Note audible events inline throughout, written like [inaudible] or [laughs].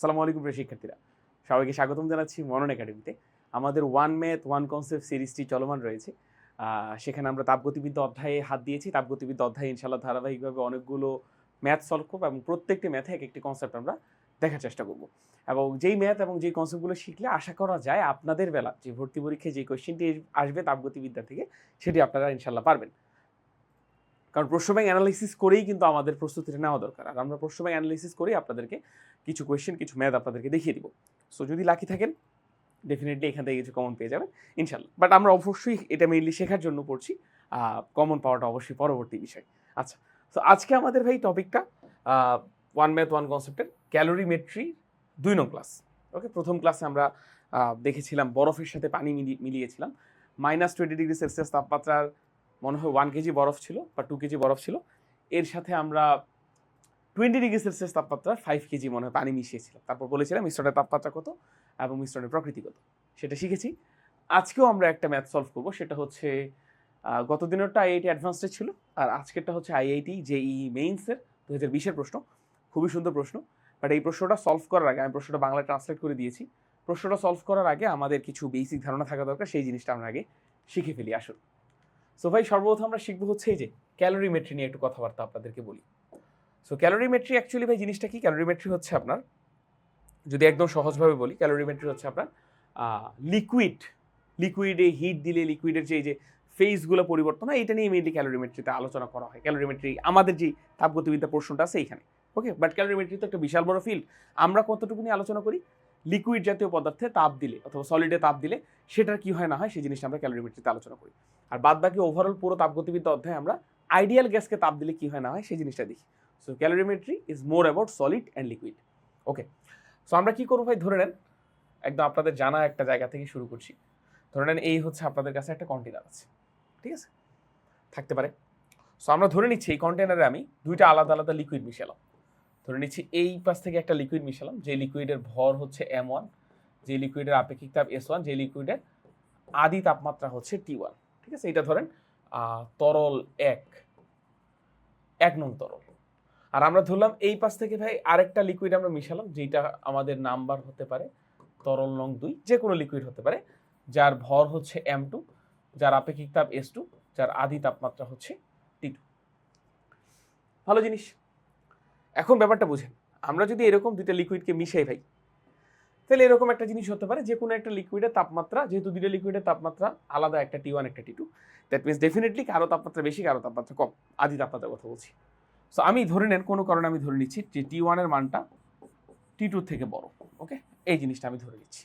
আসসালামু আলাইকুম প্রিয় শিক্ষার্থীরা। সবাইকে স্বাগতম জানাচ্ছি মনন একাডেমিতে। আমাদের ওয়ান ম্যাথ ওয়ান কনসেপ্ট সিরিজটি চলমান রয়েছে। সেখানে আমরা তাপগতিবিদ্যা অধ্যায়ে হাত দিয়েছি। তাপগতিবিদ্যা অধ্যায়ে ইনশাল্লাহ ধারাবাহিকভাবে অনেকগুলো ম্যাথ সলভ করব এবং প্রত্যেকটি ম্যাথে এক একটি কনসেপ্ট আমরা দেখার চেষ্টা করব। এবং যেই ম্যাথ এবং যেই কনসেপ্টগুলো শিখলে আশা করা যায় আপনাদের বেলা যে ভর্তি পরীক্ষায় যে কোয়েশ্চেনটি আসবে তাপগতিবিদ্যা থেকে, সেটি আপনারা ইনশাল্লাহ পারবেন। কারণ প্রশ্ন ব্যাংক অ্যানালাইসিস করেই কিন্তু আমাদের প্রস্তুতিটা নেওয়া দরকার। আর আমরা প্রশ্ন ব্যাংক অ্যানালাইসিস করেই আপনাদেরকে কিছু কোয়েশ্চেন কিছু ম্যাথ আপনাদেরকে দেখিয়ে দিব। সো যদি লাকি থাকেন ডেফিনেটলি এখান থেকে কিছু কমন পেয়ে যাবেন ইনশাল্লাহ বাট আমরা অবশ্যই এটা মেইনলি শেখার জন্য পড়ছি। কমন পাওয়াটা অবশ্যই পরবর্তী বিষয়। আচ্ছা তো আজকে আমাদের ভাই টপিকটা ওয়ান ম্যাথ ওয়ান কনসেপ্টের ক্যালোরিমেট্রি দুই নং ক্লাস ওকে প্রথম ক্লাসে আমরা দেখেছিলাম বরফের সাথে পানি মিলি- মিলিয়েছিলাম। মাইনাস টোয়েন্টি ডিগ্রি সেলসিয়াস তাপমাত্রার মনে হয় ওয়ান কেজি বরফ ছিল, বা টু কেজি বরফ ছিল। এর সাথে আমরা টোয়েন্টি ডিগ্রি সেলসিয়াস তাপমাত্রা ফাইভ কেজি মনে হয় পানি মিশিয়েছিলাম। তারপর বলেছিলাম, মিশ্রণের তাপমাত্রা কত এবং মিশ্রণের প্রকৃতি কত? সেটা শিখেছি। আজকেও আমরা একটা ম্যাথ সলভ করব, সেটা হচ্ছে গত দিনেরটা আইআইটি অ্যাডভান্সডে ছিল, আর আজকেরটা হচ্ছে আইআইটি জেই মেইনসের দু হাজার বিশের প্রশ্ন। খুবই সুন্দর প্রশ্ন বাট এই প্রশ্নটা সলভ করার আগে, আমি প্রশ্নটা বাংলায় ট্রান্সলেট করে দিয়েছি। প্রশ্নটা সলভ করার আগে আমাদের কিছু বেসিক ধারণা থাকা দরকার, সেই জিনিসটা আমরা আগে শিখে ফেলি, আসুন। সো ভাই, সর্বপ্রথম আমরা শিখব হচ্ছে এই যে ক্যালোরিমেট্রি নিয়ে একটু কথাবার্তা আপনাদেরকে বলি। সো ক্যালোরিমেট্রি অ্যাকচুয়ালি ভাই, জিনিসটা কি? ক্যালোরিমেট্রি হচ্ছে আপনার, যদি একদম সহজভাবে বলি ক্যালোরিমেট্রি হচ্ছে আপনার লিকুইড লিকুইডে হিট দিলে লিকুইডের যে, এই যে ফেজগুলো পরিবর্তন হয়, এটা নিয়ে মেনলি ক্যালোরিমেট্রিতে আলোচনা করা হয়। ক্যালোরিমেট্রি আমাদের যে তাপগতিবিদ্যা প্রশ্নটা আছে এইখানে। ওকে বাট ক্যালোরিমেট্রি তো একটা বিশাল বড় ফিল্ড আমরা কতটুকু নিয়ে আলোচনা করি? লিকুইড জাতীয় পদার্থে তাপ দিলে, অথবা সলিডে তাপ দিলে, সেটার কি হয় না হয়, সেই জিনিসটা আমরা ক্যালোরিমেট্রিতে আলোচনা করি। আর বাদ বাকি ওভারঅল পুরো তাপগতিবিদ্যা অধ্যায়ে আমরা আইডিয়াল গ্যাসকে তাপ দিলে কি হয় না হয়, সেই জিনিসটা দেখি। So calorimetry is more about solid and liquid okay so আমরা কী করব ভাই? ধরে নেন, একদম আপনাদের জানা একটা জায়গা থেকে শুরু করছি। ধরে নেন, এই হচ্ছে আপনাদের কাছে একটা কন্টেনার আছে। ঠিক আছে? থাকতে পারে। সো আমরা ধরে নিচ্ছি, এই কন্টেনারে আমি দুইটা আলাদা আলাদা লিকুইড মিশালাম। ধরে নিচ্ছি, এই পাশ থেকে একটা লিকুইড মিশালাম, যে লিকুইডের ভর হচ্ছে এম ওয়ান যে লিকুইডের আপেক্ষিক তাপ এস ওয়ান যে লিকুইডের আদি তাপমাত্রা হচ্ছে টি ওয়ান ঠিক আছে? এটা ধরেন তরল এক এক নং তরল। আর আমরা ধরলাম এই পাশ থেকে ভাই আরেকটা লিকুইড আমরা মিশালাম যেটা আমাদের নাম্বার হতে পারে তরল নং দুই যে কোনো লিকুইড হতে পারে, যার ভর হচ্ছে এম টু যার আপেক্ষিক তাপ এস টু যার আদি তাপমাত্রা হচ্ছে টি টু ভালো জিনিস। এখন ব্যাপারটা বুঝেন, আমরা যদি এরকম দুইটা লিকুইডকে মিশাই ভাই, তাহলে এরকম একটা জিনিস হতে পারে যে কোনো একটা লিকুইডের তাপমাত্রা, যেহেতু দুইটা লিকুইডের তাপমাত্রা আলাদা একটা টি ওয়ান একটা T two that means definitely কারও তাপমাত্রা বেশি, কারও তাপমাত্রা কম, আদি তাপমাত্রার কথা বলছি। সো আমি ধরে নেন, কোনো কারণে আমি ধরে নিচ্ছি যে টি ওয়ানের মানটা টি টুর থেকে বড় ওকে এই জিনিসটা আমি ধরে নিচ্ছি।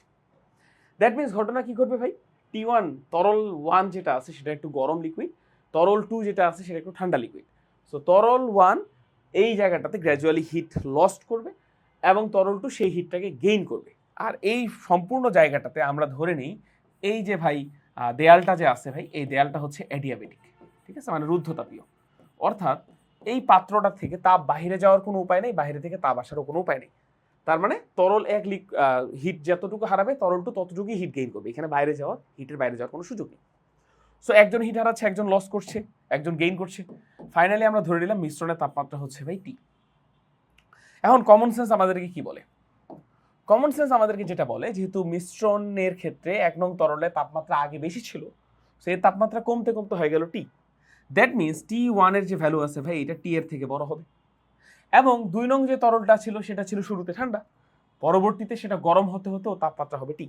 দ্যাট মিনস ঘটনা কি ঘটবে ভাই? টি ওয়ান তরল ওয়ান যেটা আছে সেটা একটু গরম লিকুইড তরল টু যেটা আছে সেটা একটু ঠান্ডা লিকুইড সো তরল ওয়ান এই জায়গাটাতে গ্র্যাজুয়ালি হিট লস্ট করবে এবং তরল টু সেই হিটটাকে গেইন করবে। আর এই সম্পূর্ণ জায়গাটাতে আমরা ধরে নিই, এই যে ভাই দেয়ালটা যে আছে ভাই, এই দেয়ালটা হচ্ছে অ্যাডিয়াবেটিক ঠিক আছে? মানে রুদ্ধতাপীয়। অর্থাৎ এই পাত্রটা থেকে তাপ বাইরে যাওয়ার কোনো উপায় নেই বাইরে থেকে তাপ আসারও কোনো উপায় নেই। তার মানে তরল এক লিক হিট যতটুকু হারাবে তরল টু ততটুকুই হিট গেইন করবে। এখানে বাইরে যাওয়ার হিটের বাইরে যাওয়ার কোনো সুযোগ নেই। সো একজন হিট হারাচ্ছে, একজন লস করছে, একজন গেইন করছে। ফাইনালি আমরা ধরে নিলাম মিশ্রণের তাপমাত্রা হচ্ছে ভাই টি এখন কমন সেন্স আমাদেরকে কি বলে? কমন সেন্স আমাদেরকে যেটা বলে, যেহেতু মিশ্রণের ক্ষেত্রে এক নং তরলের তাপমাত্রা আগে বেশি ছিল, সেই তাপমাত্রা কমতে কমতে হয়ে গেল টি দ্যাট মিনস টি ওয়ানের যে ভ্যালু আছে ভাই, এটা টি এর থেকে বড় হবে। এবং দুই নং যে তরলটা ছিল, সেটা ছিল শুরুতে ঠান্ডা। পরবর্তীতে সেটা গরম হতে হতে ও তাপমাত্রা হবে T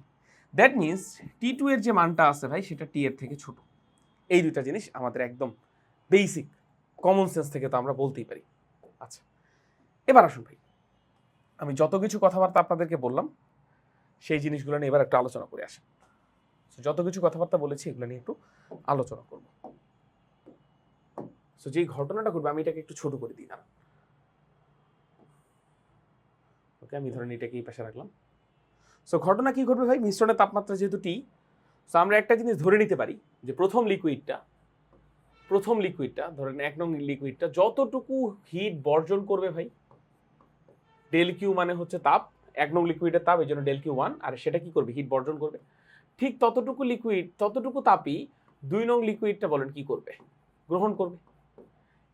that means T two এর যে মানটা আছে ভাই, সেটা টি এর থেকে ছোট। এই দুইটা জিনিস আমাদের একদম বেসিক কমন সেন্স থেকে তো আমরা বলতেই পারি। আচ্ছা এবার আসুন ভাই। আমি যত কিছু কথাবার্তা আপনাদেরকে বললাম, সেই জিনিসগুলো নিয়ে এবার একটু আলোচনা করে আসেন যত কিছু কথাবার্তা বলেছি, এগুলো নিয়ে একটু আলোচনা করব। সো যেই ঘটনাটা করবে আমি এটাকে একটু ছোট করে দিই না ওকে আমি ধরেন এটাকে এই পাশে রাখলাম। সো ঘটনা কি ঘটবে ভাই? মিশ্রণের তাপমাত্রা যেহেতু টি সো আমরা একটা জিনিস ধরে নিতে পারি যে প্রথম লিকুইডটা প্রথম লিকুইডটা ধরেন এক নং লিকুইডটা যতটুকু হিট বর্জন করবে ভাই ডেল কিউ মানে হচ্ছে তাপ, এক নং লিকুইডের তাপ এই জন্য ডেল কিউ ওয়ান আর সেটা কি করবে? হিট বর্জন করবে। ঠিক ততটুকু লিকুইড ততটুকু তাপই দুই নং লিকুইডটা বলেন কি করবে? গ্রহণ করবে।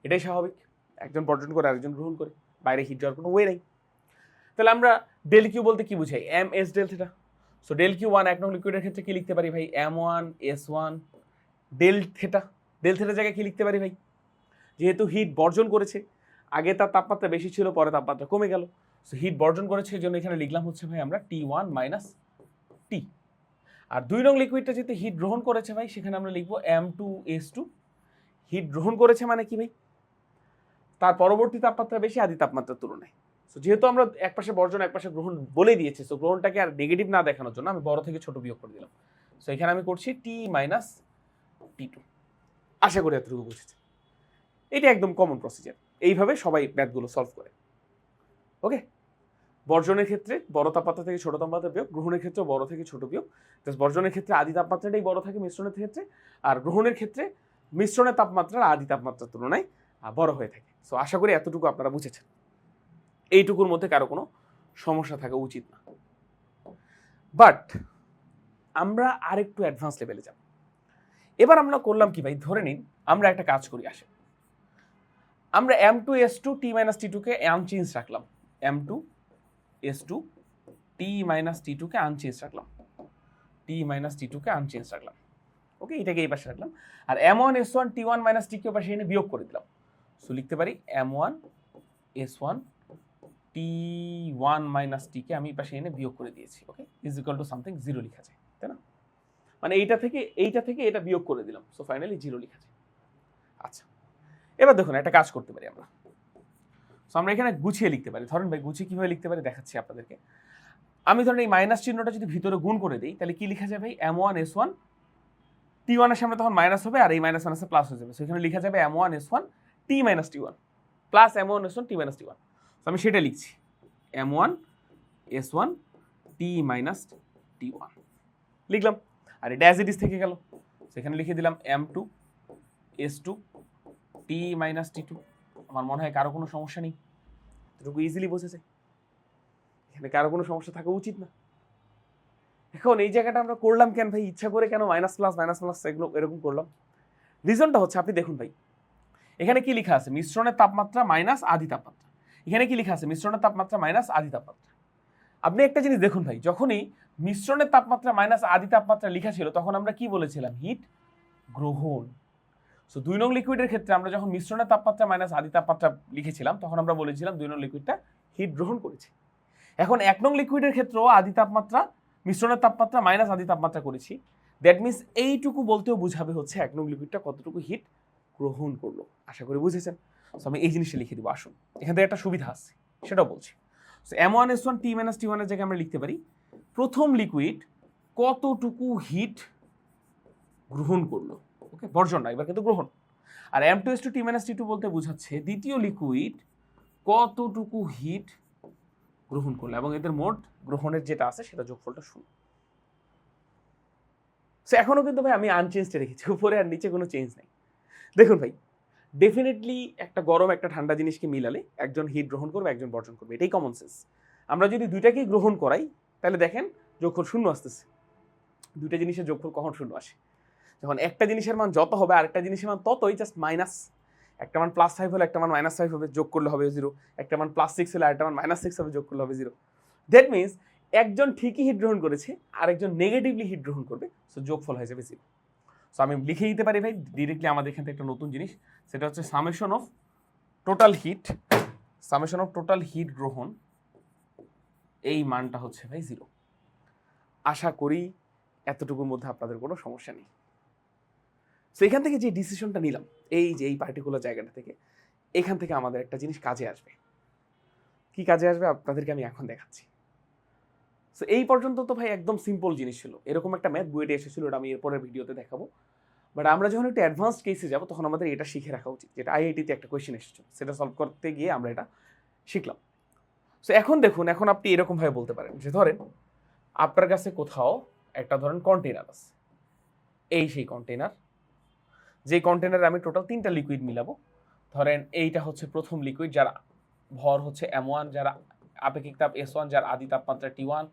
এটাই স্বাভাবিক। একজন বর্জন করে আরেকজন গ্রহণ করে। বাইরে হিট যাওয়ার কোনো ওয়ে নেই। তাহলে আমরা ডেল কিউ বলতে কি বুঝাই? M S del theta so del Q one এক নং লিকুইডের ক্ষেত্রে কি লিখতে পারি ভাই? M one S one del theta del থেটার জায়গায় কি লিখতে পারি ভাই? যেহেতু হিট বর্জন করেছে, আগে তার তাপমাত্রা বেশি ছিল, পরে তাপমাত্রা কমে গেল। সো হিট বর্জন করেছে এই জন্য এখানে লিখলাম হচ্ছে ভাই আমরা টি ওয়ান মাইনাস টি আর দুই নং লিকুইডটা যেহেতু হিট গ্রহণ করেছে ভাই, সেখানে আমরা লিখব M two S two heat গ্রহণ করেছে মানে কি ভাই? তার পরবর্তী তাপমাত্রা বেশি, আদি তাপমাত্রার তুলনায়। সো যেহেতু আমরা এক পাশে বর্জন এক পাশে গ্রহণ বলে দিয়েছি সো গ্রহণটাকে আর নেগেটিভ না দেখানোর জন্য আমি বড় থেকে ছোট বিয়োগ করে দিলাম। সো এখানে আমি করছি টি মাইনাস টি টু আশা করি এতটুকু বুঝেছি। এটা একদম কমন প্রসিজার এইভাবে সবাই ম্যাথগুলো সলভ করে। ওকে বর্জনের ক্ষেত্রে বড় তাপমাত্রা থেকে ছোট তাপমাত্রা বিয়োগ, গ্রহণের ক্ষেত্রে বড় থেকে ছোট বিয়োগ। Just বর্জনের ক্ষেত্রে আদি তাপমাত্রাটাই বড় থাকে মিশ্রণের ক্ষেত্রে, আর গ্রহণের ক্ষেত্রে মিশ্রণের তাপমাত্রা আদি তাপমাত্রার তুলনায় বড় হয়ে থাকে। সো আশা করি এতটুকু আপনারা বুঝেছেন। এইটুকুর মধ্যে কারও কোনো সমস্যা থাকা উচিত না। বাট আমরা আরেকটু অ্যাডভান্স লেভেলে যাব। এবার আমরা করলাম কি ভাই? ধরে নিন, আমরা একটা কাজ করি আসে আমরা M two S two T minus T টুকে আনচেঞ্জ রাখলাম। M two S two T minus T টুকে আনচেঞ্জ রাখলাম। টি মাইনাস টি টুকে আনচেঞ্জ রাখলাম। ওকে এটাকে এই পাশে রাখলাম। আর M one S one T one minus T কে পাশে এনে বিয়োগ করে দিলাম। সো লিখতে পারি M one S one T one minus টিকে আমি পাশে এনে বিয়োগ করে দিয়েছি okay is equal to something zero লিখা যায়, তাই না? মানে এইটা থেকে এইটা থেকে এটা বিয়োগ করে দিলাম সো ফাইনালি জিরো লিখা যায়। আচ্ছা এবার দেখুন, একটা কাজ করতে পারি আমরা। সো আমরা এখানে গুছিয়ে লিখতে পারি। ধরেন ভাই, গুছিয়ে কীভাবে লিখতে পারি, দেখাচ্ছি আপনাদেরকে। আমি ধরেন এই মাইনাস চিহ্নটা যদি ভিতরে গুণ করে দিই, তাহলে কি লেখা যাবে? M one S one T ওয়ানের সামনে তখন মাইনাস হবে, আর এই মাইনাস মাইনাসে প্লাস হয়ে যাবে। সেখানে লেখা যাবে M one S one T minus T one plus M one S one T minus T one আমি সেটা লিখছি। M one S one T minus T one লিখলাম। আর এটা অ্যাজ থেকে গেল। সেখানে লিখে দিলাম M two S two T minus T two আমার মনে হয় কারও কোনো সমস্যা নেই। এটুকু ইজিলি বোঝেছে এখানে কারও কোনো সমস্যা থাকা উচিত না। এখন এই জায়গাটা আমরা করলাম কেন ভাই? ইচ্ছা করে কেন? মাইনাস প্লাস মাইনাস প্লাস এগুলো এরকম করলাম। রিজনটা হচ্ছে, আপনি দেখুন ভাই। এখানে কি লেখা আছে? মিশ্রণের তাপমাত্রা মাইনাস আদি তাপমাত্রা। এখানে কি লেখা আছে? মিশ্রণের তাপমাত্রা মাইনাস আদি তাপমাত্রা। আপনি একটা জিনিস দেখুন ভাই, যখনই মিশ্রণের তাপমাত্রা মাইনাস আদি তাপমাত্রা লেখা ছিল, তখন আমরা কি বলেছিলাম? হিট গ্রহণ। সো দুই নং লিকুইডের ক্ষেত্রে আমরা যখন মিশ্রণের তাপমাত্রা মাইনাস আদি তাপমাত্রা লিখেছিলাম, তখন আমরা বলেছিলাম দুই নং লিকুইডটা হিট গ্রহণ করেছে। এখন এক নং লিকুইডের ক্ষেত্রেও আদি তাপমাত্রা, মিশ্রণের তাপমাত্রা মাইনাস আদি তাপমাত্রা করেছি। দ্যাট মিনস এইটুকু বলতেও বোঝাবে হচ্ছে এক নং লিকুইডটা কতটুকু হিট গ্রহণ করল। আশা করি বুঝেছেন? সো আমি এই জিনিসটা লিখে দিব, আসুন। এখান থেকে একটা সুবিধা আছে, সেটাও বলছি। So M one S one T minus T ওয়ানের জায়গায় আমরা লিখতে পারি, প্রথম লিকুইড কতটুকু হিট গ্রহণ করল? ওকে বর্জন না, এবার কিন্তু গ্রহণ। আর M two S two T minus T two বলতে বোঝাচ্ছে দ্বিতীয় লিকুইড কতটুকু হিট গ্রহণ করল, এবং এদের মোট গ্রহণের যেটা আছে, সেটা যোগফলটা শূন্য। সো এখনও কিন্তু ভাই আমি আনচেঞ্জটা রেখেছি, উপরে আর নিচে কোনো চেঞ্জ নেই। দেখুন ভাই ডেফিনেটলি একটা গরম, একটা ঠান্ডা জিনিসকে মিলালে একজন হিট গ্রহণ করবে, একজন বর্জন করবে, এটাই কমন সেন্স আমরা যদি দুইটাকেই গ্রহণ করাই, তাহলে দেখেন যোগফল শূন্য আসতেছে। দুইটা জিনিসের যোগফল কখন শূন্য আসে? যখন একটা জিনিসের মান যত হবে, আরেকটা জিনিসের মান ততই জাস্ট মাইনাস একটা মান প্লাস ফাইভ হলে একটা মান মাইনাস ফাইভ হবে, যোগ করলে হবে জিরো একটা মান প্লাস সিক্স হলে আরেকটা মান মাইনাস সিক্স হবে, যোগ করলে হবে জিরো দ্যাট মিনস একজন ঠিকই হিট গ্রহণ করেছে, আরেকজন নেগেটিভলি হিট গ্রহণ করবে সো যোগফল হয়ে যাবে জিরো সো আমি লিখে দিতে পারি ভাই ডিরেক্টলি আমাদের এখান থেকে একটা নতুন জিনিস। সেটা হচ্ছে summation of total heat summation of total heat গ্রহণ, এই মানটা হচ্ছে ভাই জিরো আশা করি এতটুকুর মধ্যে আপনাদের কোনো সমস্যা নেই। সো এখান থেকে যে ডিসিশনটা নিলাম, এই যে এই পার্টিকুলার জায়গাটা থেকে, এখান থেকে আমাদের একটা জিনিস কাজে আসবে। কি কাজে আসবে? আপনাদেরকে আমি এখন দেখাচ্ছি। সো এই পর্যন্ত তো ভাই একদম সিম্পল জিনিস ছিল। এরকম একটা ম্যাথ বুয়েটে এসেছিল ওটা আমি এরপরের ভিডিওতে দেখাবো। বাট আমরা যখন একটু অ্যাডভান্সড কেসে যাব, তখন আমাদের এটা শিখে রাখা উচিত, যেটা আইআইটিতে একটা কোয়েশ্চেন এসেছিল সেটা সলভ করতে গিয়ে আমরা এটা শিখলাম। সো এখন দেখুন, এখন আপনি এরকমভাবে বলতে পারেন যে, ধরেন আপনার কাছে কোথাও একটা ধরেন কন্টেনার আছে। এই সেই কন্টেনার যে কন্টেনারে আমি টোটাল তিনটা লিকুইড মিলাবো। ধরেন এইটা হচ্ছে প্রথম লিকুইড যারা ভর হচ্ছে এম ওয়ান যার আপেক্ষিক তাপ এস ওয়ান যার আদি তাপমাত্রা টি ওয়ান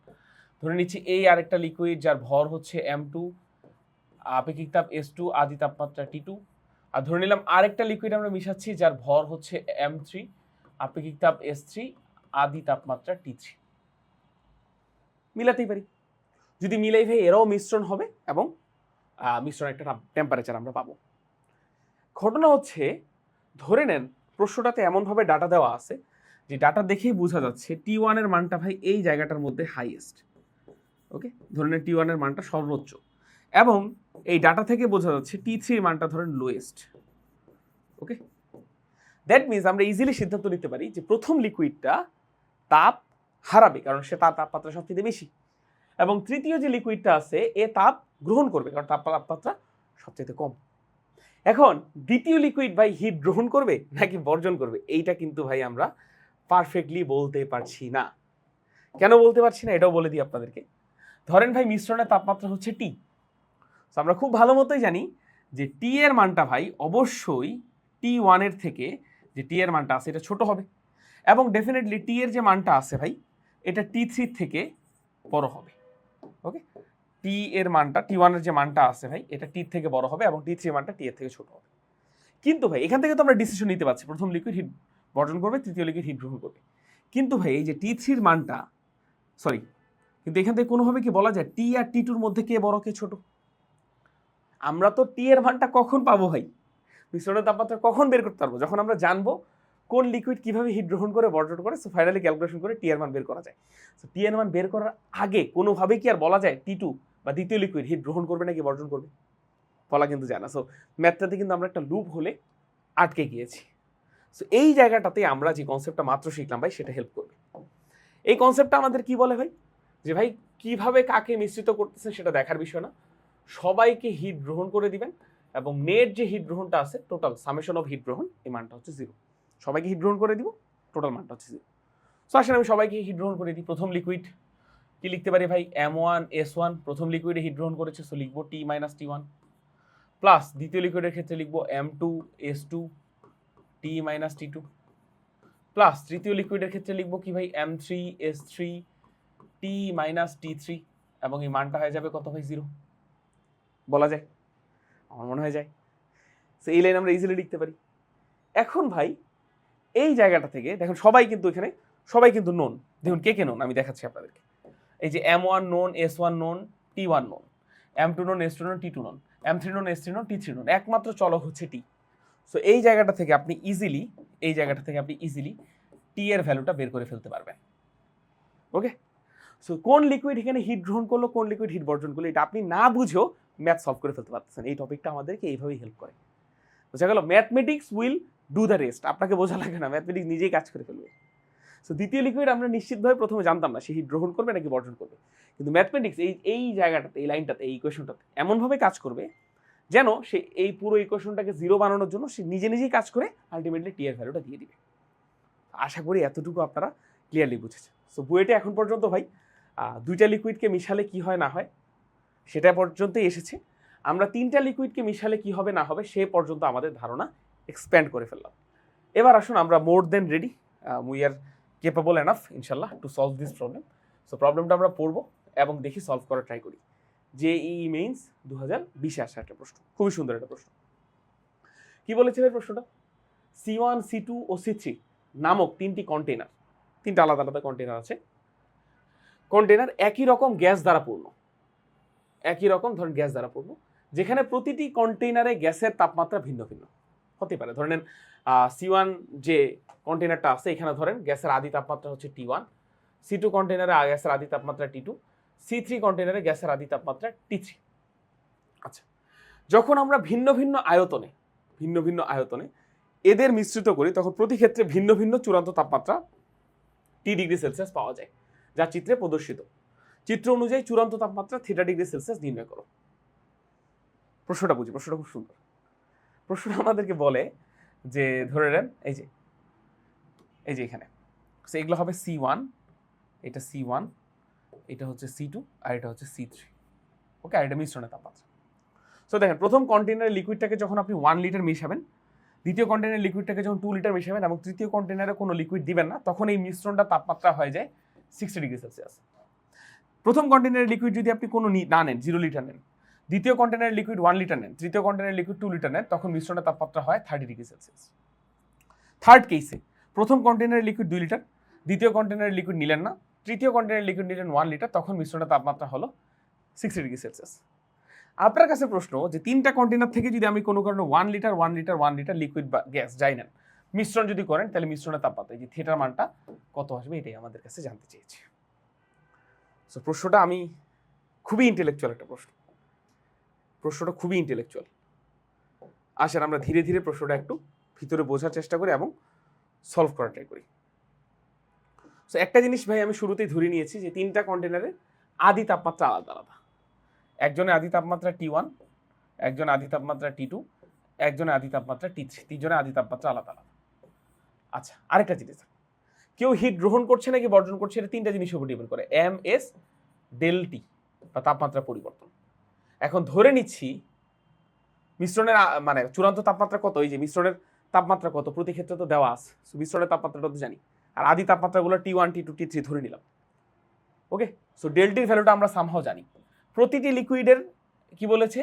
ধরে নিচ্ছি এই আরেকটা লিকুইড যার ভর হচ্ছে এম টু আপেক্ষিক তাপ এস টু আদি তাপমাত্রা টি টু আর ধরে নিলাম আরেকটা লিকুইড আমরা মিশাচ্ছি, যার ভর হচ্ছে এম থ্রি আপেক্ষিক তাপ এস থ্রি আদি তাপমাত্রা টি থ্রি মিলাতেই পারি। যদি মিলাই ভাই এরাও মিশ্রণ হবে এবং মিশ্রণ একটা টেম্পারেচার আমরা পাবো। ঘটনা হচ্ছে, ধরে নেন প্রশ্নটাতে এমনভাবে ডাটা দেওয়া আছে যে ডাটা দেখেই বোঝা যাচ্ছে টি ওয়ানের মানটা ভাই এই জায়গাটার মধ্যে হাইয়েস্ট ওকে ধরে নেন টি ওয়ানের মানটা সর্বোচ্চ। এবং এই ডাটা থেকে বোঝা যাচ্ছে টি থ্রির মানটা ধরেন লোয়েস্ট ওকে দ্যাট মিনস আমরা ইজিলি সিদ্ধান্ত নিতে পারি যে প্রথম লিকুইডটা তাপ হারাবে, কারণ সে তার তাপমাত্রা সবচেয়ে বেশি। এবং তৃতীয় যে লিকুইডটা আছে, এ তাপ গ্রহণ করবে, কারণ তাপ, তাপমাত্রা সবচেয়ে কম। এখন, দ্বিতীয় লিকুইড ভাই হিট গ্রহণ করবে নাকি বর্জন করবে? এইটা কিন্তু ভাই আমরা পারফেক্টলি বলতে পারছি না। কেন বলতে পারছি না? এটাও বলে দিই আপনাদেরকে। ধরেন ভাই, মিশ্রণের তাপমাত্রা হচ্ছে টি আমরা খুব ভালো মতোই জানি যে টি এর মানটা ভাই, অবশ্যই টি ওয়ানের থেকে যে টি এর মানটা আছে, এটা ছোট হবে। এবং ডেফিনেটলি টি এর যে মানটা আছে ভাই, এটা টি থ্রির থেকে বড় হবে। ওকে টি এর মানটা টি ওয়ানের যে মানটা আছে ভাই, এটা টি থেকে বড় হবে এবং টি থ্রি মানটা টি এর থেকে ছোট হবে। কিন্তু ভাই, এখান থেকে তো আমরা ডিসিশন নিতে পারছি। প্রথম লিকুইড হিট বর্জন করবে, তৃতীয় লিকুইড হিট গ্রহণ করবে। কিন্তু ভাই, এই যে টি থ্রির মানটা সরি কিন্তু এখান থেকে কোনোভাবে কি বলা যায়? টি আর টি টুর মধ্যে কে বড়, কে ছোট? আমরা তো টি এর মানটা কখন পাবো ভাই? মিশ্রণের তাপমাত্রা কখন বের করতে পারব? যখন আমরা জানব কোন লিকুইড কীভাবে হিট গ্রহণ করে বর্জন করে সো ফাইনালি ক্যালকুলেশন করে টি এর মান বের করা যায়। সো টি এর মান বের করার আগে কোনোভাবে কি আর বলা যায় টি টু বা দ্বিতীয় লিকুইড হিট গ্রহণ করবে নাকি বর্জন করবে? বলা কিন্তু যায় না। সো ম্যাথটাতে কিন্তু আমরা একটা লুপ হলে আটকে গিয়েছি। সো এই জায়গাটাতে আমরা যে কনসেপ্টটা মাত্র শিখলাম ভাই, সেটা হেল্প করবে। এই কনসেপ্টটা আমাদের কি বলে ভাই? যে ভাই, কীভাবে কাকে মিশ্রিত করতেছে সেটা দেখার বিষয় না। সবাইকে হিট গ্রহণ করে দিবেন এবং নেট যে হিট গ্রহণটা আছে টোটাল সামেশন অফ হিট গ্রহণ, এই মানটা হচ্ছে জিরো সবাইকে হিট গ্রহণ করে দিব টোটাল মানটা হচ্ছে জিরো সো আসলে আমি সবাইকে হিট গ্রহণ করে দিই। প্রথম লিকুইড কি লিখতে পারি ভাই? এম ওয়ান এস ওয়ান প্রথম লিকুইডে হিট গ্রহণ করেছে সো লিখব T minus T one plus দ্বিতীয় লিকুইডের ক্ষেত্রে লিখব M two S two T minus T two plus তৃতীয় লিকুইডের ক্ষেত্রে লিখব কি ভাই? M three S three T minus T three এবং এই মানটা হয়ে যাবে কত ভাই? জিরো বলা যায়। আমার মনে হয় যায়। সো এই লাইন আমরা ইজিলি লিখতে পারি। এখন ভাই, এই জায়গাটা থেকে, দেখুন, সবাই কিন্তু এখানে, সবাই কিন্তু নোন দেখুন, কে কে নোন আমি দেখাচ্ছি আপনাদেরকে। এই যে M one known S one known T one known M two known S two known T two known M three known S three known T three known একমাত্র চলক হচ্ছে টি সো এই জায়গাটা থেকে আপনি ইজিলি এই জায়গাটা থেকে আপনি ইজিলি টি এর ভ্যালুটা বের করে ফেলতে পারবেন। ওকে সো কোন লিকুইড এখানে হিট গ্রহণ করল, কোন লিকুইড হিট বর্জন করল, এটা আপনি না বুঝেও ম্যাথ সলভ করে ফেলতে পারতেছেন। এই টপিকটা আমাদেরকে এইভাবেই হেল্প করে। বোঝা গেল mathematics will do the rest আপনাকে বোঝা লাগে না ম্যাথমেটিক্স নিজেই কাজ করে ফেলবে। সো দ্বিতীয় লিকুইড আমরা নিশ্চিতভাবে প্রথমে জানতাম না, সে হিট গ্রহণ করবে নাকি বর্জন করবে। কিন্তু ম্যাথমেটিক্স এই এই জায়গাটাতে, এই লাইনটাতে এই ইকুয়েশনটাতে এমনভাবে কাজ করবে যেন সে এই পুরো ইকুয়েশনটাকে জিরো বানানোর জন্য সে নিজে নিজেই কাজ করে আলটিমেটলি টি এর ভ্যালুটা দিয়ে দিবে। আশা করি এতটুকু আপনারা ক্লিয়ারলি বুঝেছেন। সো বুয়েটে এখন পর্যন্ত ভাই দুইটা লিকুইডকে মিশালে কি হয় না হয়, সেটা পর্যন্তই এসেছে। আমরা তিনটা লিকুইডকে মিশালে কি হবে না হবে সে পর্যন্ত আমাদের ধারণা এক্সপ্যান্ড করে ফেললাম। এবার আসুন আমরা more then ready we are capable enough ইনশাল্লাহ to solve this problem so প্রবলেমটা আমরা পড়ব এবং দেখি সলভ করার ট্রাই করি। জে ই মেইনস দু হাজার বিশে আসা একটা প্রশ্ন। খুবই সুন্দর একটা প্রশ্ন। কি বলেছে ভাই প্রশ্নটা? সি ওয়ান, সি টু ও সি থ্রি নামক তিনটি কন্টেনার তিনটা আলাদা আলাদা কন্টেনার আছে। কন্টেনার একই রকম গ্যাস দ্বারা পূর্ণ। একই রকম ধরেন গ্যাস দ্বারা পূর্ণ, যেখানে প্রতিটি কন্টেইনারে গ্যাসের তাপমাত্রা ভিন্ন ভিন্ন। হতে পারে, ধরে নেন সি ওয়ান যে কন্টেনারটা আছে, এখানে ধরেন গ্যাসের আদি তাপমাত্রা হচ্ছে টি ওয়ান, সি টু কন্টেনারে গ্যাসের আদি তাপমাত্রা টি টু সি থ্রি কন্টেনারে গ্যাসের আদি তাপমাত্রা টি থ্রি আচ্ছা যখন আমরা ভিন্ন ভিন্ন আয়তনে, ভিন্ন ভিন্ন আয়তনে এদের মিশ্রিত করি, তখন প্রতি ক্ষেত্রে ভিন্ন ভিন্ন চূড়ান্ত তাপমাত্রা টি ডিগ্রি সেলসিয়াস পাওয়া যায়, যা চিত্রে প্রদর্শিত। চিত্র অনুযায়ী চূড়ান্ত তাপমাত্রা থিটা ডিগ্রি সেলসিয়াস নির্ণয় করো। প্রশ্নটা বুঝি, প্রশ্নটা খুব সুন্দর। প্রশ্নটা আমাদেরকে বলে যে, ধরে নেন, এই যে এই যে এখানে। এগুলো হবে সি ওয়ান এটা সি ওয়ান এটা হচ্ছে সি টু আর এটা হচ্ছে সি থ্রি ওকে আর এটা মিশ্রণের তাপমাত্রা। সো দেখেন, প্রথম কন্টেনারের লিকুইডটাকে যখন আপনি ওয়ান লিটার মিশাবেন, দ্বিতীয় কন্টেনারের লিকুইডটাকে যখন টু লিটার মিশাবেন এবং তৃতীয় কন্টেনারে কোনো লিকুইড দিবেন না, তখন এই মিশ্রণটা তাপমাত্রা হয়ে যায় সিক্সটি ডিগ্রি সেলসিয়াস প্রথম কন্টেনারের লিকুইড যদি আপনি কোনো নি- নেন জিরো লিটার নেন, দ্বিতীয় কন্টেনারের লিকুইড ওয়ান লিটার নেন, তৃতীয় কন্টেনারের লিকুইড টু লিটার নেন, তখন মিশ্রণের তাপমাত্রা হয় থার্টি ডিগ্রি সেলসিয়াস থার্ড কেসে প্রথম কন্টেনারের লিকুইড দুই লিটার দ্বিতীয় কন্টেনারের লিকুইড নিলেন না তৃতীয় কন্টেনারের লিকুইড নিলেন ওয়ান লিটার তখন মিশ্রণের তাপমাত্রা হলো সিক্সটি ডিগ্রি সেলসিয়াস আপনার কাছে প্রশ্ন যে তিনটা কন্টেনার থেকে যদি আমি কোনো কারণে one litre one litre one litre liquid বা গ্যাস যাই নেন, মিশ্রণ যদি করেন, তাহলে মিশ্রণের তাপমাত্রা যে থিয়েটার মানটা কত আসবে, এটাই আমাদের কাছে জানতে চেয়েছি। সো প্রশ্নটা আমি খুবই ইন্টেলেকচুয়াল একটা প্রশ্ন। প্রশ্নটা খুবই ইন্টেলেকচুয়াল আসেন আমরা ধীরে ধীরে প্রশ্নটা একটু ভিতরে বোঝার চেষ্টা করি এবং সলভ করার ট্রাই করি। সো একটা জিনিস ভাই আমি শুরুতেই ধরে নিয়েছি যে তিনটা কন্টেনারে আদি তাপমাত্রা আলাদা আলাদা। একজনের আদি তাপমাত্রা টি ওয়ান একজনের আদি তাপমাত্রা টি টু একজনের আদি তাপমাত্রা টি থ্রি তিনজনের আদি তাপমাত্রা আলাদা আলাদা। আচ্ছা আরেকটা জিনিস কেউ হিট গ্রহণ করছে নাকি বর্জন করছে এটা তিনটা জিনিসের উপর ডিপেন্ড করে। এম এস ডেল টি বা তাপমাত্রা পরিবর্তন। এখন ধরে নিচ্ছি, মিশ্রণের মানে চূড়ান্ত তাপমাত্রা কত? এই যে মিশ্রণের তাপমাত্রা কত? প্রতি ক্ষেত্রে তো দেওয়া আছে। মিশ্রণের তাপমাত্রাটা তো জানি। আর আদি তাপমাত্রাগুলো T one T two T three ধরে নিলাম। ওকে সো ডেলটির ভ্যালুটা আমরা সামহাও জানি। প্রতিটি লিকুইডের কি বলেছে?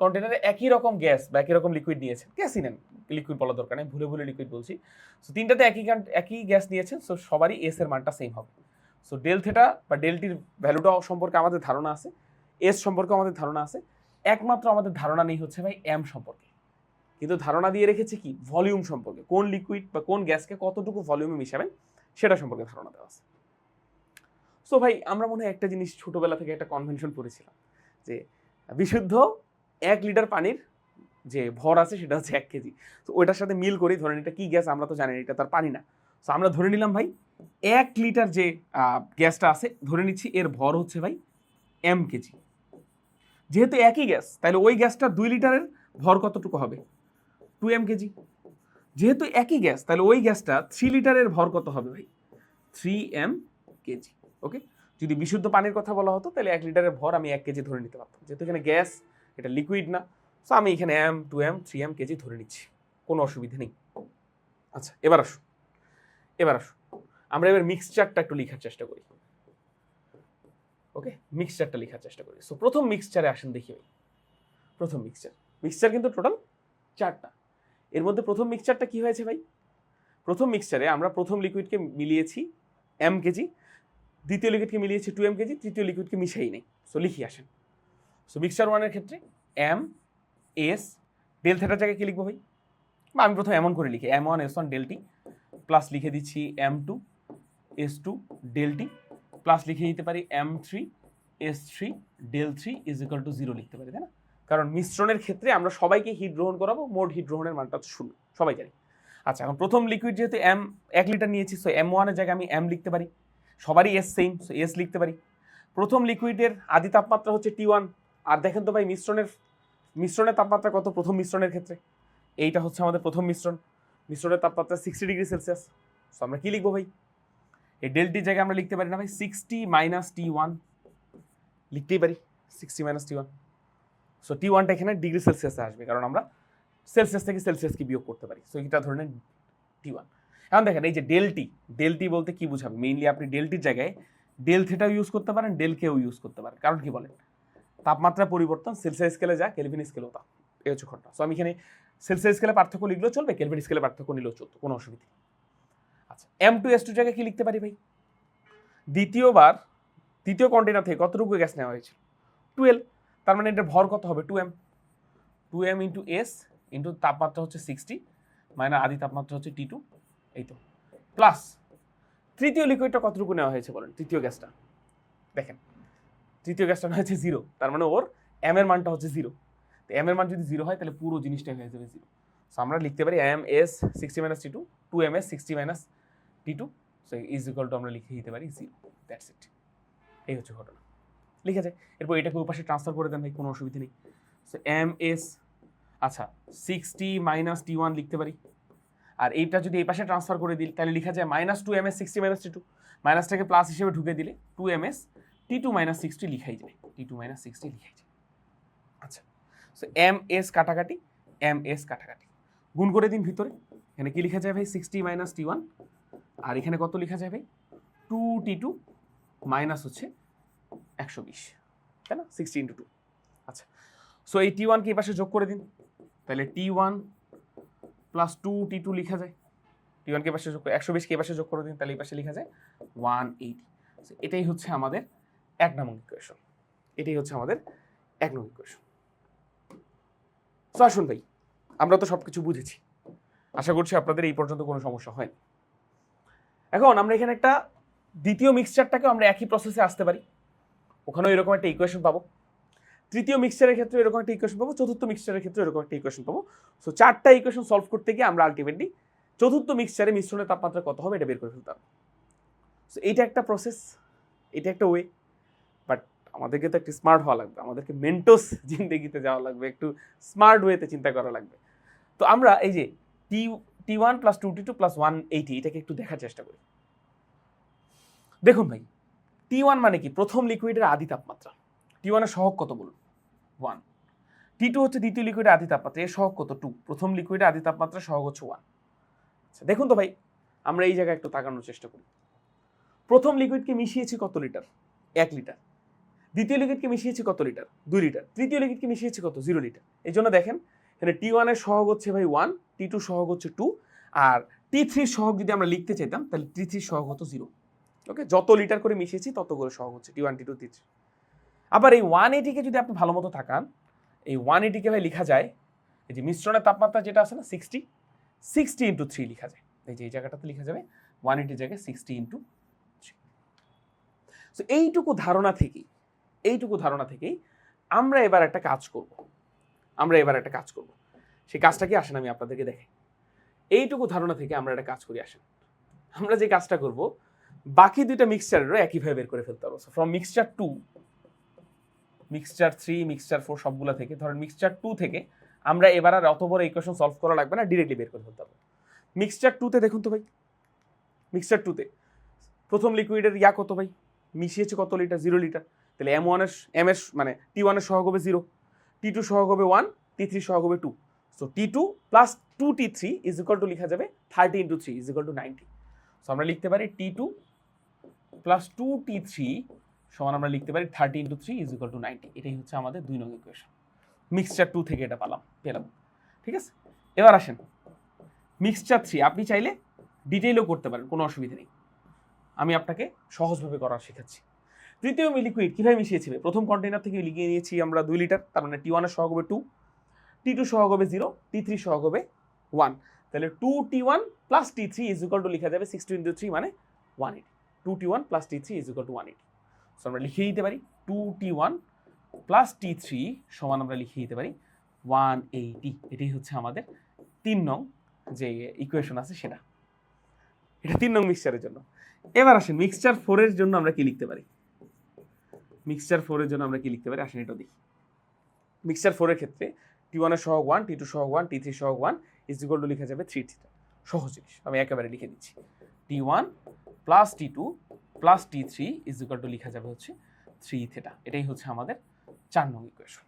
কন্টেনারে একই রকম গ্যাস বা একই রকম লিকুইড নিয়েছেন গ্যাসই নেন লিকুইড বলা দরকার নেই, ভুলে ভুলে লিকুইড বলছি। সো তিনটাতে একই একই গ্যাস নিয়েছেন সো সবারই এস এর মানটা সেম হবে। সো ডেল থেটা বা ডেলটির ভ্যালুটা সম্পর্কে আমাদের ধারণা আছে। এস সম্পর্কে আমাদের ধারণা আছে। একমাত্র আমাদের ধারণা নেই হচ্ছে ভাই এম সম্পর্কে। কিন্তু ধারণা দিয়ে রেখেছে কি? ভলিউম সম্পর্কে। কোন লিকুইড বা কোন গ্যাসকে কতটুকু ভলিউমে মিশাবেন, সেটা সম্পর্কে ধারণা দেওয়া আছে। সো ভাই, আমরা মনে হয় একটা জিনিস ছোটবেলা থেকে একটা কনভেনশন পড়েছিলাম, যে বিশুদ্ধ এক লিটার পানির যে ভর আছে, সেটা হচ্ছে এক কেজি। তো ওইটার সাথে মিল করি ধরেন এটা কী গ্যাস আমরা তো জানি এটা তার পানি না। সো আমরা ধরে নিলাম ভাই, এক লিটার যে গ্যাসটা আছে, ধরে নিচ্ছি এর ভর হচ্ছে ভাই এম কেজি। যেহেতু একই গ্যাস, তাহলে ওই গ্যাসটা দুই লিটারের ভর কতটুকু হবে? টু এম কেজি যেহেতু একই গ্যাস, তাহলে ওই গ্যাসটা থ্রি লিটারের ভর কত হবে ভাই? থ্রি এম কেজি ওকে যদি বিশুদ্ধ পানির কথা বলা হতো, তাহলে এক লিটারের ভর আমি এক কেজি ধরে নিতে পারতাম। যেহেতু এখানে গ্যাস, এটা লিকুইড না সো আমি এখানে M two M three M KG ধরে নিচ্ছি। কোনো অসুবিধা নেই। আচ্ছা এবার আসুন। এবার আসুন। আমরা এবার মিক্সচারটা একটু লেখার চেষ্টা করি। ওকে মিক্সচারটা লেখার চেষ্টা করি। সো প্রথম মিক্সচারে আসেন দেখি প্রথম মিক্সচার মিক্সচার কিন্তু টোটাল চারটা। এর মধ্যে প্রথম মিক্সচারটা কি হয়েছে ভাই? প্রথম মিক্সচারে আমরা প্রথম লিকুইডকে মিলিয়েছি এম কেজি দ্বিতীয় লিকুইডকে মিলিয়েছি টু এম কেজি তৃতীয় লিকুইডকে মিশাই নেই। সো লিখি আসেন। সো মিক্সচার ওয়ানের ক্ষেত্রে এম এস ডেল থেটার জায়গায় কি লিখব ভাই? বা আমি প্রথমে এমন করে লিখি M one S one del T plus লিখে দিচ্ছি M two S two del T plus লিখে দিতে পারি M three S three del three is equal to zero লিখতে পারি, তাই না? কারণ মিশ্রণের ক্ষেত্রে আমরা সবাইকে হিট গ্রহণ করাবো, মোট হিট গ্রহণের মানটা হচ্ছে শূন্য, সবাই জানি। আচ্ছা এখন প্রথম লিকুইড যেহেতু এম এক লিটার নিয়েছি সো এম ওয়ানের জায়গায় আমি এম লিখতে পারি। সবারই এস সেম সো এস লিখতে পারি। প্রথম লিকুইডের আদি তাপমাত্রা হচ্ছে টি ওয়ান আর দেখেন তো ভাই, মিশ্রণের মিশ্রণের তাপমাত্রা কত প্রথম মিশ্রণের ক্ষেত্রে? এইটা হচ্ছে আমাদের প্রথম মিশ্রণ। মিশ্রণের তাপমাত্রা সিক্সটি ডিগ্রি সেলসিয়াস সো আমরা কি লিখব ভাই? এই ডেলটির জায়গায় আমরা লিখতে পারি না ভাই সিক্সটি মাইনাস টি ওয়ান লিখতেই পারি sixty minus T one so T ওয়ানটা এখানে ডিগ্রি সেলসিয়াসে আসবে, কারণ আমরা সেলসিয়াস থেকে সেলসিয়াসকে বিয়োগ করতে পারি। সো এটা ধরে নেন টি ওয়ান এখন দেখেন, এই যে ডেলটি ডেলটি বলতে কি বুঝাবে? মেইনলি আপনি ডেলটির জায়গায় ডেল থেটাও ইউজ করতে পারেন ডেল কেও ইউজ করতে পারেন। কারণ কি বলেন? তাপমাত্রা পরিবর্তন সেলসিয়াস স্কেলে যা কেলভিন স্কেলেও তা। এই হচ্ছে ঘটনা। সো আমি এখানে সেলসিয়াস স্কেলে পার্থক্য লিখলেও চলবে কেলভিন স্কেলে পার্থক্য নিলেও চলতো, কোনো অসুবিধা আচ্ছা এম টু এস টু জায়গায় কি লিখতে পারি ভাই? দ্বিতীয়বার, দ্বিতীয় কন্টেনার থেকে কতটুকু গ্যাস নেওয়া হয়েছিল? টুয়েলভ তার মানে এটা ভর কত হবে? Two M two M into S into তাপমাত্রা হচ্ছে সিক্সটি মাইনাস আদি তাপমাত্রা হচ্ছে টি টু এই তো। প্লাস তৃতীয় লিকুইডটা কতটুকু নেওয়া হয়েছে বলেন? তৃতীয় গ্যাসটা দেখেন, তৃতীয় গ্যাসটা নেওয়া হয়েছে জিরো তার মানে ওর এম এর মানটা হচ্ছে জিরো তো এম এর মান যদি জিরো হয়, তাহলে পুরো জিনিসটাই হয়ে যাবে জিরো সো আমরা লিখতে পারি M S sixty minus T two two M S sixty minus T two so is equal to আমরা লিখে দিতে পারি জিরো দ্যাটস ইট এই হচ্ছে ঘটনা। লিখে যায় এরপর এটাকে ওই পাশে ট্রান্সফার করে দেন, ভাই, কোনো অসুবিধা নেই। সো এম এস আচ্ছা সিক্সটি মাইনাস টি ওয়ান লিখতে পারি। আর এইটা যদি এই পাশে ট্রান্সফার করে দিই, তাহলে লেখা যায় minus two M S sixty minus T two মাইনাসটাকে plus হিসেবে ঢুকে দিলে two M S T two minus sixty লিখাই যায়। টি টু মাইনাস সিক্সটি লিখাই যায়। আচ্ছা সো এম এস কাটাকাটি এম এস কাটাকাটি। গুণ করে দিন ভিতরে। এখানে কি লেখা যায় ভাই? সিক্সটি মাইনাস টি ওয়ান আর এখানে কত লেখা যায় ভাই? টু টি টু মাইনাস হচ্ছে একশো বিশ, তাই না? সিক্সটি ইন্টু টু আচ্ছা সো এই টি ওয়ানকে এই পাশে যোগ করে দিন। তাহলে T one plus two T two লেখা যায়। টি ওয়ানকে পাশে যোগ করে, একশো বিশকে এ পাশে যোগ করে দিন, তাহলে এই পাশে লেখা যায় ওয়ান এইটি এটাই হচ্ছে আমাদের এক নম্বর ইকুয়েশন এটাই হচ্ছে আমাদের এক নম্বর ইকুয়েশন তো আসুন ভাই, আমরা তো সব কিছু বুঝেছি। আশা করছি আপনাদের এই পর্যন্ত কোনো সমস্যা হয়নি। এখন আমরা এখানে একটা দ্বিতীয় মিক্সচারটাকেও আমরা একই প্রসেসে আসতে পারি। ওখানেও এরকম একটা ইকুয়েশন পাবো। তৃতীয় মিক্সচারের ক্ষেত্রে এরকম একটা ইকুয়েশন পাবো, চতুর্থ মিক্সচারের ক্ষেত্রে এরকম একটা ইকুয়েশন পাবো। সো চারটা ইকুয়েশন সলভ করতে গিয়ে আমরা আলটিমেটলি চতুর্থ মিক্সচারে মিশ্রণের তাপমাত্রা কত হবে এটা বের করে ফেলতে হবে। সো এইটা একটা প্রসেস এটা একটা ওয়ে বাট আমাদেরকে তো একটু স্মার্ট হওয়া লাগবে, আমাদেরকে মেন্টোস [laughs] জিন্দগিতে যাওয়া লাগবে, একটু স্মার্ট ওয়েতে চিন্তা করা লাগবে। তো আমরা এই যে T T one plus two T two plus one এইটি এটাকে একটু দেখার চেষ্টা করি। দেখুন ভাই টি ওয়ান মানে কি? প্রথম লিকুইডের আদি তাপমাত্রা। টি ওয়ানের সহগ কত বলুন? ওয়ান টি টু হচ্ছে দ্বিতীয় লিকুইডের আদি তাপমাত্রা, এর সহগ কত? টু প্রথম লিকুইডের আদি তাপমাত্রা, সহগ হচ্ছে ওয়ান আচ্ছা দেখুন তো ভাই, আমরা এই জায়গায় একটু তাকানোর চেষ্টা করি। প্রথম লিকুইডকে মিশিয়েছি কত লিটার? এক লিটার। দ্বিতীয় লিকুইডকে মিশিয়েছি কত লিটার? দুই লিটার। তৃতীয় লিকুইডকে মিশিয়েছি কত? জিরো লিটার এই জন্য দেখেন, এখানে টি ওয়ানের সহগ হচ্ছে ভাই ওয়ান টি টু সহগ হচ্ছে টু আর টি থ্রির সহগ যদি আমরা লিখতে চাইতাম, তাহলে টি থ্রির সহগ হতো জিরো ওকে, যত লিটার করে মিশিয়েছি, তত করে সহগ হচ্ছে T one T two T three আবার এই ওয়ান এইটিকে যদি আপনি ভালো মতো থাকান, এই ওয়ান এইটিকে ভাই লেখা যায়, এই যে মিশ্রণের তাপমাত্রা যেটা আছে না সিক্সটি সিক্সটি ইন্টু থ্রি লেখা যায়। এই যে এই জায়গাটাতে লেখা যাবে ওয়ান এইটির জায়গায় সিক্সটি ইন্টু থ্রি সো এইটুকু ধারণা থেকেই, এইটুকু ধারণা থেকেই আমরা এবার একটা কাজ করব। আমরা এবার একটা কাজ করব। সেই কাজটা কি? আসেন আমি আপনাদেরকে দেখাই এইটুকু ধারণা থেকে আমরা একটা কাজ করি, আসেন। আমরা যে কাজটা করব বাকি দুইটা মিক্সচারেরও একইভাবে বের করে ফেলতে পারব from mixture two mixture three mixture four সবগুলো থেকে, ধরেন মিক্সচার টু থেকে আমরা এবার আর অত বড় ইকুয়েশন সলভ করা লাগবে না ডিরেক্টলি বের করে ফেলতে পারব মিক্সচার টুতে দেখুন তো ভাই মিক্সচার টুতে প্রথম লিকুইডের ইয়া কত ভাই? মিশিয়েছে কত লিটার জিরো লিটার তাহলে এম ওয়ানের এম এর মানে টি ওয়ানের সহগ হবে জিরো টি টু সহগ হবে ওয়ান টি থ্রি সহগ হবে two so T two plus two T three is equal to লেখা যাবে thirty into three is equal to ninety so আমরা লিখতে পারি T two plus two T three সমান আমরা লিখতে পারি thirty into three is equal to ninety এটাই হচ্ছে আমাদের দুই নং ইকুয়েশন মিক্সচার টু থেকে এটা পালাম, পেলাম। ঠিক আছে? এবার আসেন। মিক্সচার থ্রি আপনি চাইলে ডিটেইলও করতে পারেন, কোনো অসুবিধা নেই। আমি আপনাকে সহজভাবে করা শেখাচ্ছি। তৃতীয় লিকুইড কীভাবে মিশিয়েছি? প্রথম কন্টেনার থেকে লিখিয়ে নিয়েছি আমরা দুই লিটার তার মানে টি ওয়ানের সহগ হবে টু টি টু সহগ হবে জিরো টি থ্রি সহগ হবে ওয়ান তাহলে two T one plus T three is equal to লেখা যাবে সিক্সটি ইন্টু থ্রি মানে one eighty two T one plus T three is equal to one eighty so আমরা লিখে দিতে পারি two T one plus T three সমান আমরা লিখে দিতে পারি ওয়ান এইটি এটাই হচ্ছে আমাদের তিন নং যে ইকুয়েশন আছে সেটা। এটা তিন নং মিক্সচারের জন্য। এবার আসেন মিক্সচার ফোরের জন্য আমরা কি লিখতে পারি? মিক্সচার ফোরের জন্য আমরা কি লিখতে পারি? আসেন, এটা দেখি। মিক্সচার ফোরের ক্ষেত্রে টি ওয়ানের সহ ওয়ান টি টু সহ ওয়ান টি থ্রি সহ ওয়ান ইজ ইকুয়াল টু লিখা যাবে থ্রি থিটা সহজ জিনিস, আমি একেবারে লিখে দিচ্ছি। T one plus T two plus T three is equal to লিখা যাবে হচ্ছে থ্রি থিটা এটাই হচ্ছে আমাদের চার নং ইকুয়েশন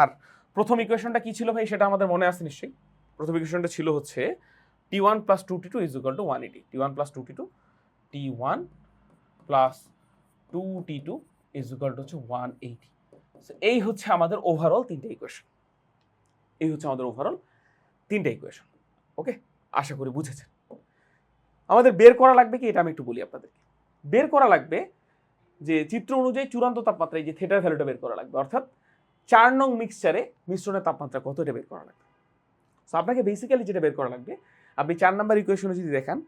আর প্রথম ইকুয়েশনটা কি ছিল ভাই? সেটা আমাদের মনে আছে নিশ্চয়ই। প্রথম ইকুয়েশনটা ছিল হচ্ছে T one plus two T two is equal to one eighty T one plus two T two T one plus two T two is equal to হচ্ছে ওয়ান এইটি এই হচ্ছে আমাদের ওভারঅল তিনটে ইকুয়েশন এই হচ্ছে আমাদের ওভারঅল তিনটে equation ওকে আশা করি বুঝেছেন। আমাদের বের করা লাগবে কি? এটা আমি একটু বলি আপনাদেরকে। বের করা লাগবে যে চিত্র অনুযায়ী চূড়ান্ত তাপমাত্রা, এই যে থেটার ভ্যালুটা বের করা লাগবে, অর্থাৎ চার নং মিক্সচারে মিশ্রণের তাপমাত্রা কত এটা বের করা লাগবে। সো আপনাকে বেসিক্যালি যেটা বের করা লাগবে, আপনি চার নাম্বার ইকুয়েশনে যদি দেখান,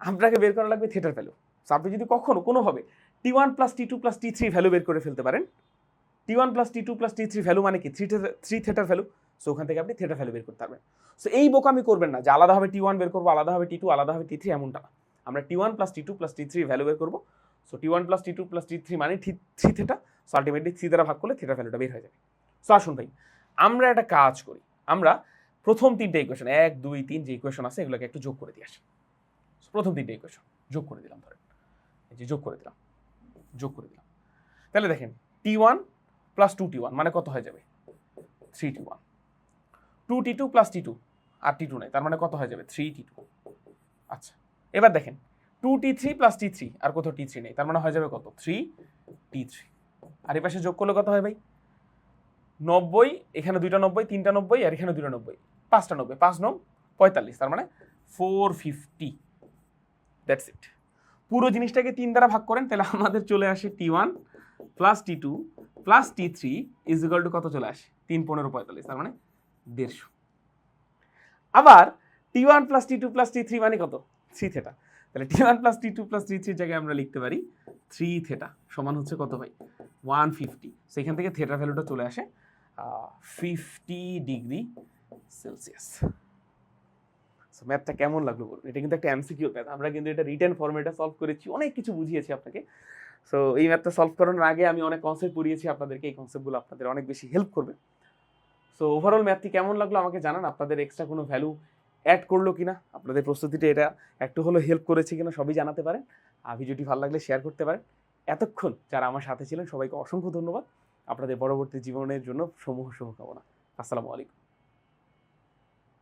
আপনাকে বের করা লাগবে থেটার ভ্যালু সো আপনি যদি কখনো কোনোভাবে T one plus T two plus T three value বের করে ফেলতে পারেন T one plus T two plus T three value মানে কি? থ্রি থ্রি থেটার ভ্যালু সো ওখান থেকে আপনি থেটার ভ্যালু বের করতে পারবেন। সো এই বোকামি করবেন না যে আলাদাভাবে টি ওয়ান বের করব, আলাদাভাবে টি টু আলাদাভাবে টি থ্রি এমনটা না। আমরা T one plus T two plus T three value বের করব। So T one plus T two plus T three মানে three theta so ultimately three দ্বারা ভাগ করলে থেটার ভ্যালুটা বের হয়ে যাবে। সো আসুন ভাই, আমরা একটা কাজ করি। আমরা প্রথম তিনটে ইকুয়েশন এক, দুই, তিন যে ইকুয়েশন আছে এগুলোকে একটু যোগ করে দিয়ে আসি। প্রথম তিনটে ইকুয়েশন যোগ করে দিলাম ধরেন। এই যে যোগ করে দিলাম, যোগ করে দিলাম। তাহলে দেখেন T one plus two T one মানে কত হয়ে যাবে? Three T one two T two plus T two আর টি টু নেই, তার মানে কত হয়ে যাবে? থ্রি টি টু আচ্ছা এবার দেখেন two T three plus T three আর কোথাও টি থ্রি নেই, তার মানে হয়ে যাবে কত? থ্রি টি থ্রি আর এই পাশে যোগ করলে কত হয় ভাই? নব্বই, এখানে দুইটা নব্বই, তিনটা নব্বই, আর এখানে দুইটা নব্বই। পাঁচটা নব্বই, পাঁচ নং পঁয়তাল্লিশ, তার মানে ফোর ফিফটি দ্যাটস ইট পুরো জিনিসটাকে তিন দ্বারা ভাগ করেন, তাহলে আমাদের চলে আসে T one plus T two plus T three is equal to কত চলে আসে? তিন পনেরো পঁয়তাল্লিশ, তার মানে দেড়শো। আবার T one plus T two plus T three মানে কত? থ্রি থেটা তাহলে T one plus T two plus T থ্রির জায়গায় আমরা লিখতে পারি থ্রি থেটা সমান হচ্ছে কত ভাই? ওয়ান ফিফটি সেখান থেকে থেটার ভ্যালুটা চলে আসে ফিফটি ডিগ্রি সেলসিয়াস সো ম্যাথটা কেমন লাগল বলুন? এটা কিন্তু একটা এমসিকিউ ম্যাথ আমরা কিন্তু এটা রিটার্ন ফর্মেটে সলভ করেছি, অনেক কিছু বুঝিয়েছি আপনাকে। সো এই ম্যাথটা সলভ করানোর আগে আমি অনেক কনসেপ্ট পড়িয়েছি, আপনাদেরকে এই কনসেপ্টগুলো আপনাদের অনেক বেশি হেল্প করবে। সো ওভারঅল ম্যাথটি কেমন লাগল আমাকে জানান। আপনাদের এক্সট্রা কোনো ভ্যালু অ্যাড করল কি না আপনাদের প্রস্তুতিটা এটা একটু হলেও হেল্প করেছে কিনা সবই জানাতে পারেন। আর ভিডিওটি ভালো লাগলে শেয়ার করতে পারেন। এতক্ষণ যারা আমার সাথে ছিলেন, সবাইকে অসংখ্য ধন্যবাদ। আপনাদের পরবর্তী জীবনের জন্য সমূহ শুভকামনা। আসসালামু আলাইকুম।